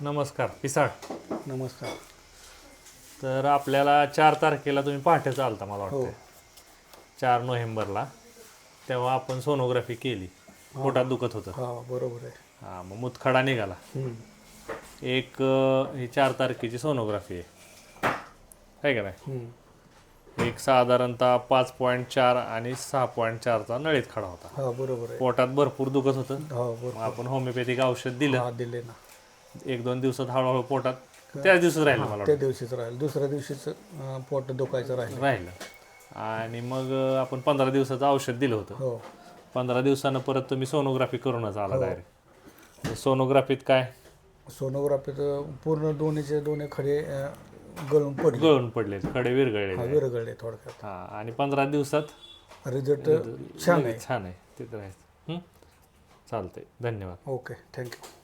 नमस्कार पिसाळ. नमस्कार. तर आपल्याला चार तारखेला तुम्ही पहाटे चालता मला हो. वाटतं चार नोव्हेंबरला. तेव्हा आपण सोनोग्राफी केली. पोटात दुखत होतं. हा बरोबर आहे. हां मग मुतखडा निघाला. हम्म. एक अं, ही चार तारखेची सोनोग्राफी आहे. काय का नाही? हम्म. एक साधारणतः पाच पॉईंट चार आणि सहा पॉईंट चारचा नळीत खडा होता. हा बरोबर आहे. पोटात भरपूर दुखत होतं. हा बरोबर मग आपण होमिओपॅथिक औषध दिलं. हा दिले ना. एक दोन दिवसात हळूहळू पोटात त्याच दिवसात राहिलं मला त्या दिवशीच राहील. दुसऱ्या दिवशीच अं, पोट दुखायचं राहील. राहिलं. आणि मग अं, आपण पंधरा दिवसाचं औषध दिलं होतं. हो. पंधरा दिवसानं परत तुम्ही सोनोग्राफी करूनच आला डायरेक्ट सोनोग्राफीत काय? सोनोग्राफीत पूर्ण दोन्हीचे दोन्ही खडे अं, गळून पडले. गळून पडले खडे हा विरगळले विरगळले थोडक्यात. हा आणि पंधरा दिवसात? रिझल्ट छान आहे. छान आहे. ते तर आहे हं? चालतंय. धन्यवाद. Okay thank you